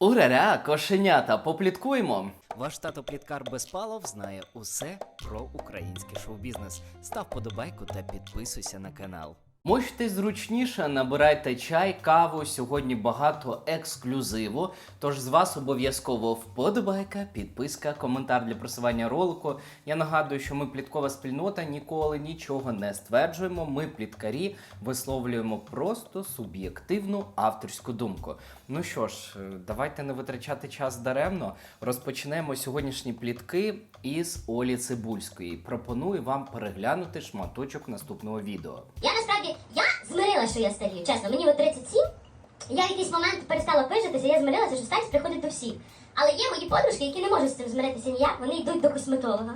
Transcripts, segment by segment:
Ураря, кошенята, попліткуємо. Ваш тато Пліткар Безпалов знає усе про український шоу-бізнес. Став подобайку та підписуйся на канал. Можете зручніше, набирайте чай, каву. Сьогодні багато ексклюзиву. Тож з вас обов'язково вподобайка, підписка, коментар для просування ролику. Я нагадую, що ми пліткова спільнота ніколи нічого не стверджуємо. Ми пліткарі висловлюємо просто суб'єктивну авторську думку. Ну що ж, е, давайте не витрачати час даремно. Розпочнемо сьогоднішні плітки із Олі Цибульської. Пропоную вам переглянути шматочок наступного відео. Я змирила, що я старію. Чесно, мені от 37. Я в якийсь момент перестала пижитися, я змирилася, що старість приходить до всіх. Але є мої подружки, які не можуть з цим змиритися ніяк. Вони йдуть до косметолога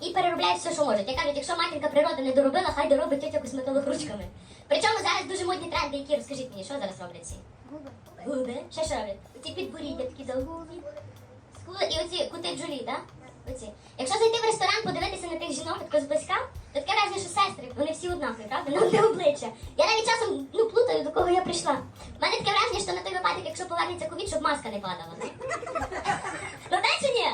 і переробляють все, що можуть. Я кажуть, якщо матінка природа не доробила, хай доробить тетя косметолог ручками. Причому зараз дуже модні тренди, які розкажіть мені, що зараз роблять ці? Губи. Губи. Ще що роблять? Ці підборіддя такі довгі. Скули і оці кути Джулі, так? Оці. Якщо зайти в ресторан, подивитися на тих жінок тако зблизька, то таке враження, що сестри, вони всі однакові, правда? На одне обличчя. Я навіть часом ну, плутаю, до кого я прийшла. У мене таке враження, що на той випадок, якщо повернеться ковід, щоб маска не падала. Ну чи ні?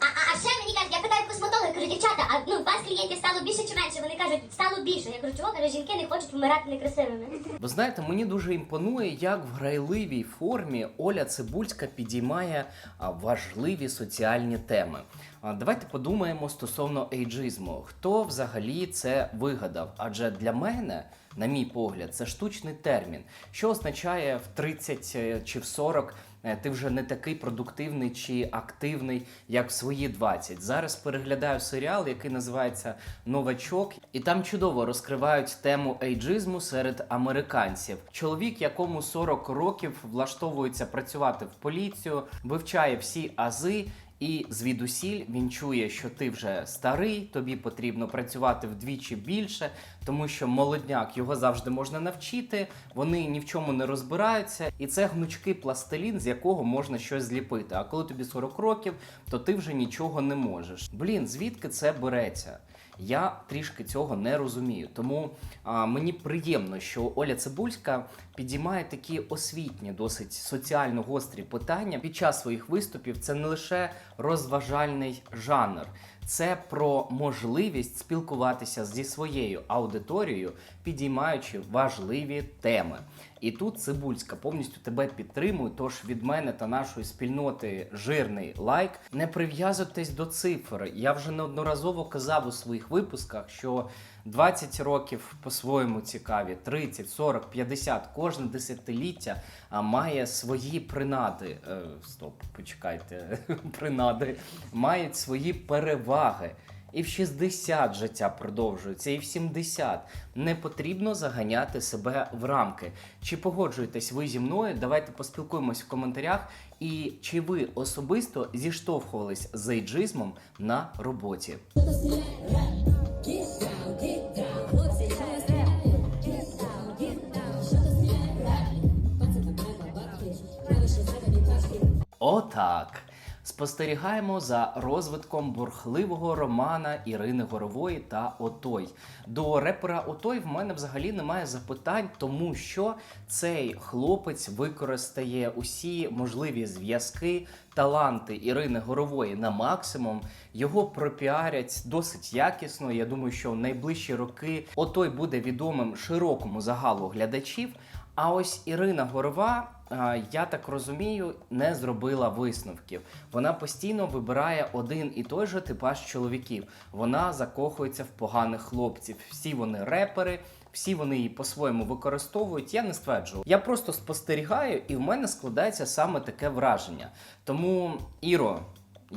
А, а, а ще мені кажуть, я питаю косметолога, кажу, дівчата, а ну, у вас клієнтів стало більше чи менше? Вони кажуть, стало більше. Я кажу, чого? Каже, жінки не хочуть вмирати некрасивими. Ви знаєте, мені дуже імпонує, як в грайливій формі Оля Цибульська підіймає важливі соціальні теми. Давайте подумаємо стосовно ейджизму. Хто взагалі це вигадав? Адже для мене, на мій погляд, це штучний термін, що означає в 30 е, чи в 40 е, ти вже не такий продуктивний чи активний, як в свої 20. Зараз переглядаю серіал, який називається Новачок, і там чудово розкривають тему ейджизму серед американців. Чоловік, якому 40 років влаштовується працювати в поліцію, вивчає всі ази. І звідусіль він чує, що ти вже старий, тобі потрібно працювати вдвічі більше, тому що молодняк його завжди можна навчити. Вони ні в чому не розбираються, і це гнучкий пластилін, з якого можна щось зліпити. А коли тобі 40 років, то ти вже нічого не можеш. Блін, звідки це береться? Я трішки цього не розумію. Тому а, мені приємно, що Оля Цибульська підіймає такі освітні, досить соціально гострі питання під час своїх виступів. Це не лише розважальний жанр, це про можливість спілкуватися зі своєю аудиторією, підіймаючи важливі теми. І тут Цибульська повністю тебе підтримує. Тож від мене та нашої спільноти жирний лайк. Не прив'язуйтесь до цифр. Я вже неодноразово казав у своїх випусках, що 20 років по-своєму цікаві, 30, 40, 50, кожне десятиліття має свої принади. Е, стоп, почекайте, принади, мають свої переваги. І в 60 життя продовжується, і в 70. Не потрібно заганяти себе в рамки. Чи погоджуєтесь ви зі мною? Давайте поспілкуємось в коментарях. І чи ви особисто зіштовхувались з ейджизмом на роботі? Отак. Спостерігаємо за розвитком бурхливого романа Ірини Горової та Отой. До репера Отой в мене взагалі немає запитань, тому що цей хлопець використає усі можливі зв'язки, таланти Ірини Горової на максимум. Його пропіарять досить якісно. Я думаю, що в найближчі роки Отой буде відомим широкому загалу глядачів. А ось Ірина Горова, я так розумію, не зробила висновків. Вона постійно вибирає один і той же типаж чоловіків. Вона закохується в поганих хлопців. Всі вони репери, всі вони її по-своєму використовують. Я не стверджую. Я просто спостерігаю, і в мене складається саме таке враження. Тому, Іро.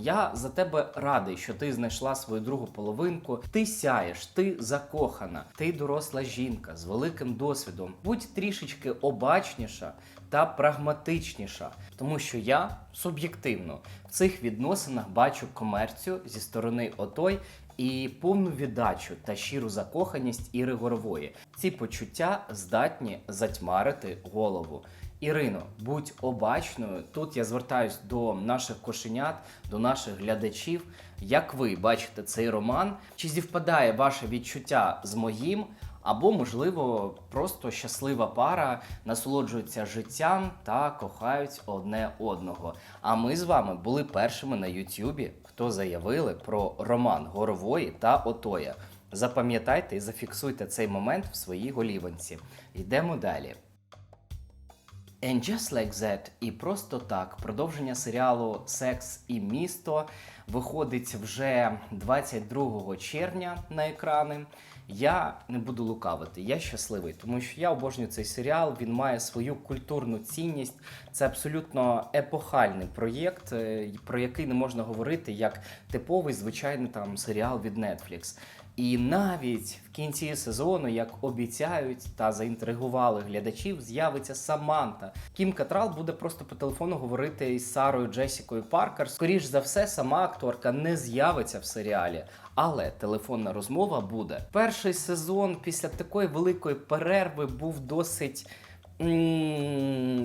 Я за тебе радий, що ти знайшла свою другу половинку. Ти сяєш, ти закохана, ти доросла жінка з великим досвідом. Будь трішечки обачніша та прагматичніша, тому що я суб'єктивно в цих відносинах бачу комерцію зі сторони отой. І повну віддачу та щиру закоханість Іри Горової. Ці почуття здатні затьмарити голову. Ірино, будь обачною. Тут я звертаюсь до наших кошенят, до наших глядачів. Як ви бачите цей роман? Чи зівпадає ваше відчуття з моїм? Або, можливо, просто щаслива пара насолоджується життям та кохають одне одного. А ми з вами були першими на Ютубі, хто заявили про роман Горової та Отоя. Запам'ятайте і зафіксуйте цей момент в своїй голіванці. Йдемо далі. And just like that, і просто так, продовження серіалу Секс і місто виходить вже 22 червня на екрани. Я не буду лукавити, я щасливий, тому що я обожнюю цей серіал. Він має свою культурну цінність. Це абсолютно епохальний проєкт, е, про який не можна говорити як типовий звичайний там серіал від Netflix. І навіть в кінці сезону, як обіцяють та заінтригували глядачів, з'явиться Саманта. Кім Катрал буде просто по телефону говорити із Сарою Джесікою Паркер. Скоріш за все, сама акторка не з'явиться в серіалі. Але телефонна розмова буде. Перший сезон після такої великої перерви був досить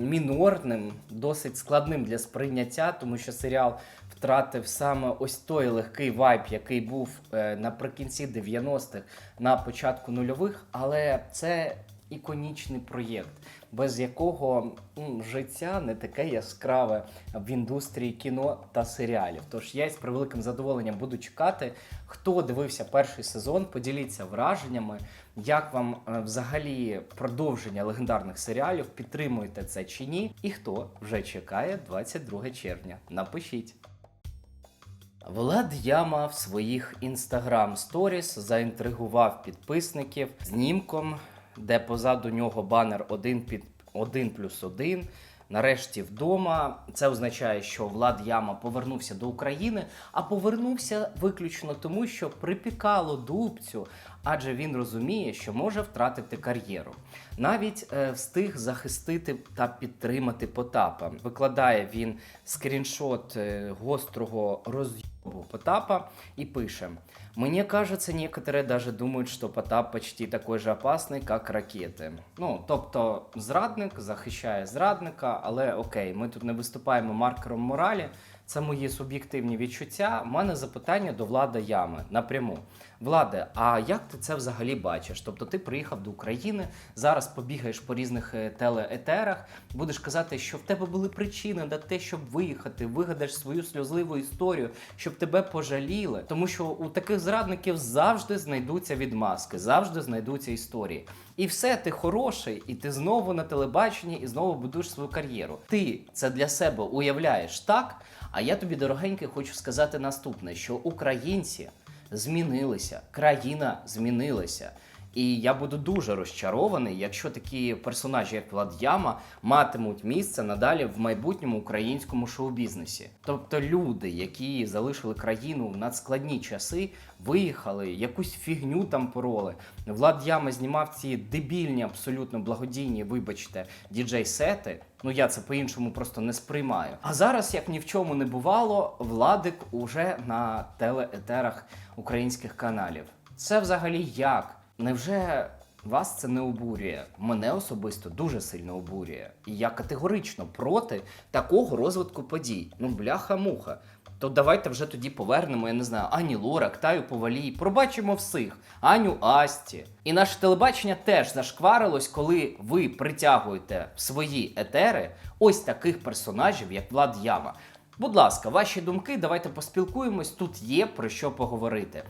мінорним, досить складним для сприйняття, тому що серіал втратив саме ось той легкий вайб, який був е, наприкінці 90-х, на початку нульових, але це іконічний проєкт, без якого м, життя не таке яскраве в індустрії кіно та серіалів. Тож я з превеликим задоволенням буду чекати, хто дивився перший сезон, поділіться враженнями, як вам е, взагалі продовження легендарних серіалів, підтримуєте це чи ні, і хто вже чекає 22 червня. Напишіть. Влад Яма в своїх інстаграм сторіс заінтригував підписників знімком, де позаду нього банер 1 під 1 плюс 1. Нарешті вдома. Це означає, що Влад Яма повернувся до України, а повернувся виключно тому, що припікало дубцю, адже він розуміє, що може втратити кар'єру. Навіть е, встиг захистити та підтримати Потапа. Викладає він скріншот е, гострого роз'єбу Потапа і пише: Мне кажется, некоторые даже думают, что Потап почти такой же опасный, как ракети. Ну, тобто, зрадник захищає зрадника, але окей, ми тут не виступаємо маркером моралі. Це мої суб'єктивні відчуття. У мене запитання до влада ями напряму. Владе, а як ти це взагалі бачиш? Тобто ти приїхав до України, зараз побігаєш по різних е, телеетерах, будеш казати, що в тебе були причини на те, щоб виїхати, вигадаєш свою сльозливу історію, щоб тебе пожаліли. Тому що у таких зрадників завжди знайдуться відмазки, завжди знайдуться історії. І все, ти хороший, і ти знову на телебаченні, і знову будуєш свою кар'єру. Ти це для себе уявляєш так. А я тобі, дорогенький, хочу сказати наступне: що українці змінилися, країна змінилася. І я буду дуже розчарований, якщо такі персонажі, як Влад Яма, матимуть місце надалі в майбутньому українському шоу-бізнесі. Тобто люди, які залишили країну в надскладні часи, виїхали, якусь фігню там пороли. Влад Яма знімав ці дебільні, абсолютно благодійні, вибачте, діджей-сети. Ну я це по-іншому просто не сприймаю. А зараз, як ні в чому не бувало, Владик уже на телеетерах українських каналів. Це взагалі як? Невже вас це не обурює? Мене особисто дуже сильно обурює. І я категорично проти такого розвитку подій. Ну, бляха-муха. То давайте вже тоді повернемо, я не знаю, Ані Лорак, Таю Повалій, пробачимо всіх, Аню Асті. І наше телебачення теж зашкварилось, коли ви притягуєте в свої етери ось таких персонажів, як Влад Яма. Будь ласка, ваші думки, давайте поспілкуємось. Тут є про що поговорити.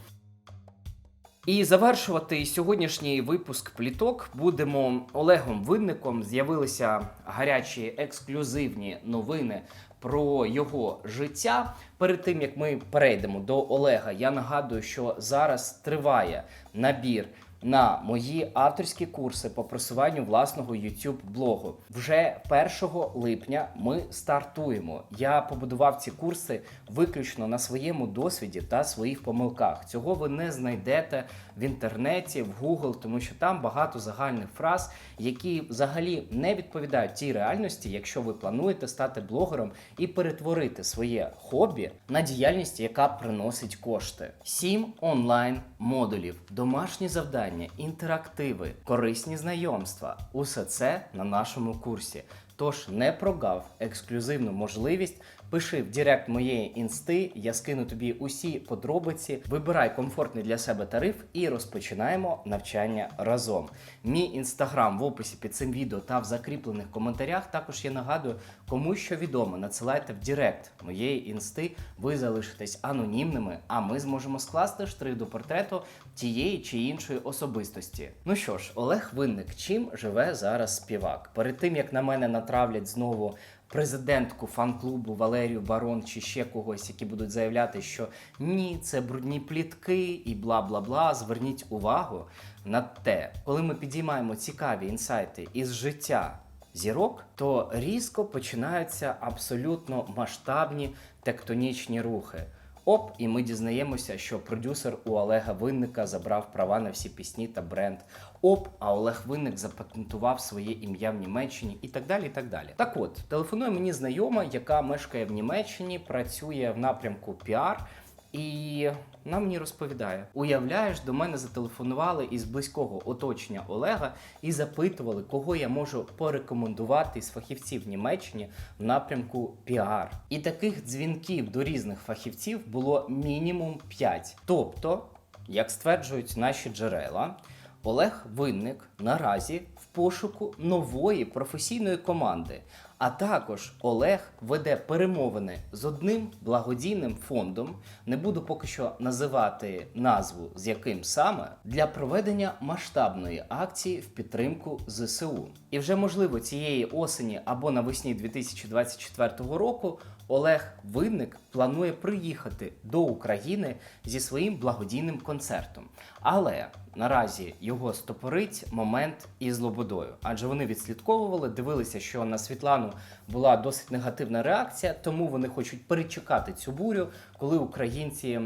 І завершувати сьогоднішній випуск пліток будемо Олегом Винником. З'явилися гарячі ексклюзивні новини про його життя. Перед тим як ми перейдемо до Олега, я нагадую, що зараз триває набір. На мої авторські курси по просуванню власного YouTube блогу вже 1 липня ми стартуємо. Я побудував ці курси виключно на своєму досвіді та своїх помилках. Цього ви не знайдете в інтернеті, в Google, тому що там багато загальних фраз, які взагалі не відповідають тій реальності, якщо ви плануєте стати блогером і перетворити своє хобі на діяльність, яка приносить кошти. Сім онлайн модулів, домашні завдання, інтерактиви, корисні знайомства усе це на нашому курсі. Тож не прогав ексклюзивну можливість. Пиши в Директ моєї інсти, я скину тобі усі подробиці. Вибирай комфортний для себе тариф і розпочинаємо навчання разом. Мій інстаграм в описі під цим відео та в закріплених коментарях. Також я нагадую, кому що відомо, надсилайте в Директ моєї інсти. Ви залишитесь анонімними, а ми зможемо скласти штрих до портрету тієї чи іншої особистості. Ну що ж, Олег Винник, чим живе зараз співак? Перед тим як на мене натравлять знову президентку фан-клубу Валерію Барон чи ще когось, які будуть заявляти, що ні, це брудні плітки і бла бла бла. Зверніть увагу на те, коли ми підіймаємо цікаві інсайти із життя зірок, то різко починаються абсолютно масштабні тектонічні рухи. Оп, і ми дізнаємося, що продюсер у Олега Винника забрав права на всі пісні та бренд. Оп, а Олег Винник запатентував своє ім'я в Німеччині і так далі. і Так далі. Так от, телефонує мені знайома, яка мешкає в Німеччині, працює в напрямку піар. І вона мені розповідає: уявляєш, до мене зателефонували із близького оточення Олега і запитували, кого я можу порекомендувати з фахівців в Німеччині в напрямку піар. І таких дзвінків до різних фахівців було мінімум 5. Тобто, як стверджують наші джерела, Олег Винник наразі в пошуку нової професійної команди. А також Олег веде перемовини з одним благодійним фондом. Не буду поки що називати назву, з яким саме для проведення масштабної акції в підтримку ЗСУ. І вже можливо цієї осені або навесні 2024 року Олег Винник планує приїхати до України зі своїм благодійним концертом. Але наразі його стопорить момент із Лободою, адже вони відслідковували, дивилися, що на Світлану була досить негативна реакція, тому вони хочуть перечекати цю бурю, коли українці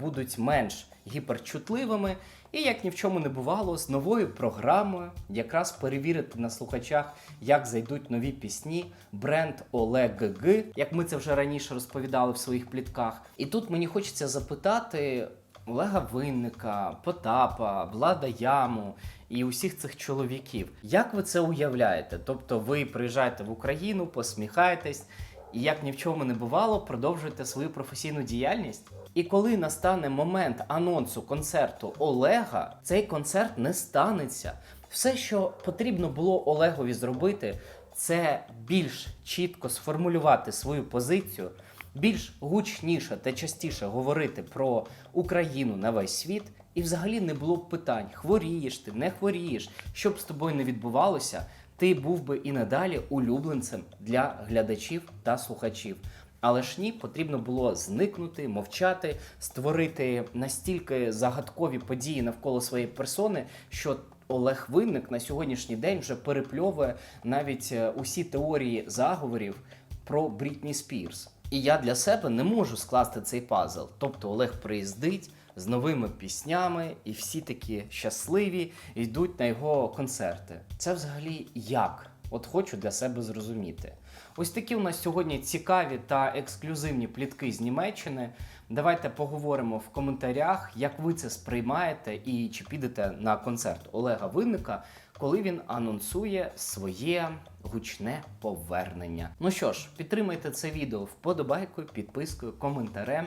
будуть менш гіперчутливими. І як ні в чому не бувало, з новою програмою якраз перевірити на слухачах, як зайдуть нові пісні, бренд ОЛЕГГ, як ми це вже раніше розповідали в своїх плітках. І тут мені хочеться запитати Олега Винника, Потапа, Влада Яму і усіх цих чоловіків. Як ви це уявляєте? Тобто ви приїжджаєте в Україну, посміхаєтесь. І як ні в чому не бувало, продовжуєте свою професійну діяльність. І коли настане момент анонсу концерту Олега, цей концерт не станеться. Все, що потрібно було Олегові зробити, це більш чітко сформулювати свою позицію, більш гучніше та частіше говорити про Україну на весь світ. І взагалі не було б питань: хворієш ти, не хворієш, що б з тобою не відбувалося, ти був би і надалі улюбленцем для глядачів та слухачів. Але ж ні, потрібно було зникнути, мовчати, створити настільки загадкові події навколо своєї персони, що Олег Винник на сьогоднішній день вже перепльовує навіть е, усі теорії заговорів про Брітні Спірс. І я для себе не можу скласти цей пазл. Тобто Олег приїздить з новими піснями, і всі такі щасливі йдуть на його концерти. Це взагалі як? От хочу для себе зрозуміти. Ось такі у нас сьогодні цікаві та ексклюзивні плітки з Німеччини. Давайте поговоримо в коментарях, як ви це сприймаєте і чи підете на концерт Олега Винника, коли він анонсує своє гучне повернення. Ну що ж, підтримайте це відео вподобайкою, підпискою, коментарем.